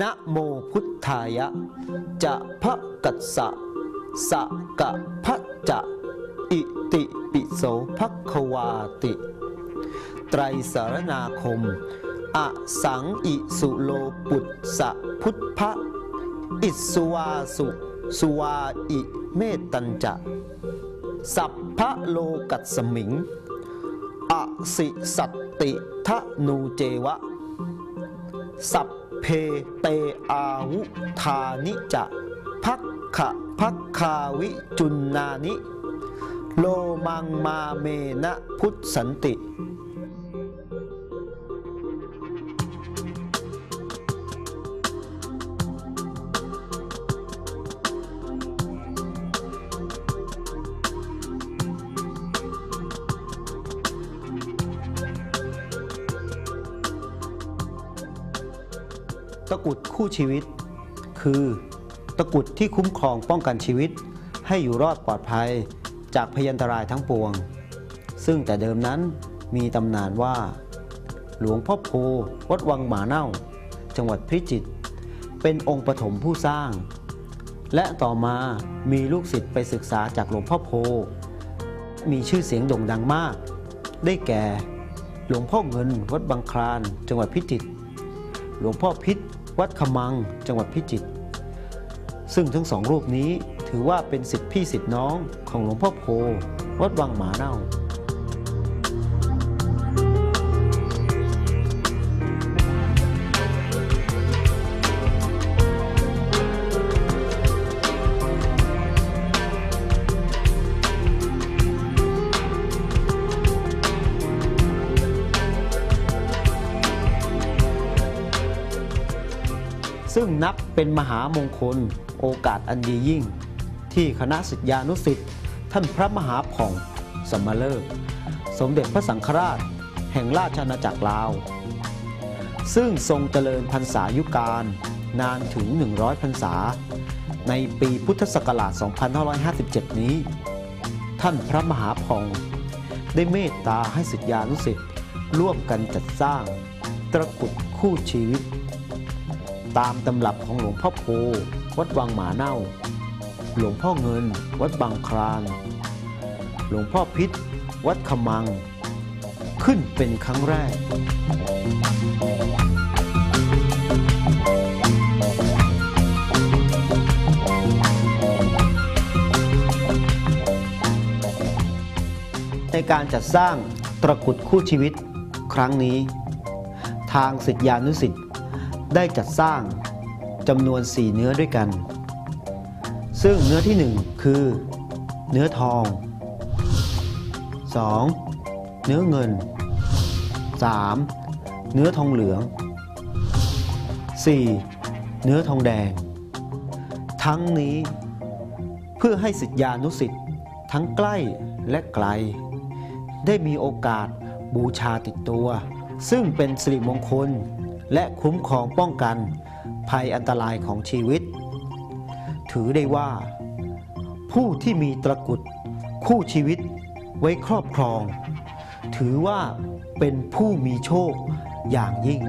นะโมพุทธายะ จะพระกัสสะสะกะพระจะอิติปิโสภควาติ ไตรสารนาคม อสังอิสุโลปุตสะพุทธะอิสวาสุสุวาอิเมตัญจะ สัพพะโลกัสมิง อสิสัตติทะนูเจวะ สัพ เพเตอาวุธานิจะพักขะพักคาวิจุนนานิ โลมังมาเมนะพุทธสันติ ตะกุดคู่ชีวิต คือตะกุดที่คุ้มครองป้องกันชีวิต ให้อยู่รอดปลอดภัยจากพยันตรายทั้งปวง ซึ่งแต่เดิมนั้นมีตำนานว่า หลวงพ่อโพวัดวังหมาเน่า จังหวัดพิจิตรเป็นองค์ปฐมผู้สร้าง และต่อมามีลูกศิษย์ไปศึกษาจากหลวงพ่อโพ มีชื่อเสียงโด่งดังมาก ได้แก่ หลวงพ่อเงินวัดบางคลาน จังหวัดพิจิตรหลวงพ่อพิษ วัดขมังจังหวัดพิจิตรซึ่งทั้งสองรูปนี้ถือว่าเป็นสิทธิพี่สิทธิน้องของหลวงพ่อโพวัดวังหมาเน่า ซึ่งนับเป็นมหามงคลโอกาสอันดียิ่ง ที่คณะสิทธิานุสิทธิ์ท่านพระมหาผ่องสมมาเลิกสมเด็จพระสังฆราช แห่งราชอาณาจักรลาว ซึ่งทรงเจริญพรรษายุการนานถึง 100 พรรษา ในปีพุทธศักราช 2557 นี้ ท่านพระมหาผ่องได้เมตตาให้สิทธิานุสิทธิ์ร่วมกันจัดสร้างตระกุดคู่ชีวิต ตามตำรับของหลวงพ่อโพวัดวังหมาเน่า หลวงพ่อเงิน วัดบางคลาน หลวงพ่อพิษ วัดขมัง ขึ้นเป็นครั้งแรก ในการจัดสร้างตระกุดคู่ชีวิตครั้งนี้ ทางสิทธิานุสิทธิ ได้จัดสร้างจำนวน 4 เนื้อด้วยกัน ซึ่งเนื้อที่ 1 คือ เนื้อทอง 2. เนื้อเงิน 3. เนื้อทองเหลือง 4. เนื้อทองแดง ทั้งนี้เพื่อให้สิทธิานุสิทธิ์ทั้งใกล้และไกล ได้มีโอกาสบูชาติดตัว ซึ่งเป็นสิริมงคล และคุ้มครองป้องกัน ภัยอันตรายของชีวิต ถือได้ว่า ผู้ที่มีตระกุดคู่ชีวิตไว้ครอบครอง ถือว่าเป็นผู้มีโชคอย่างยิ่ง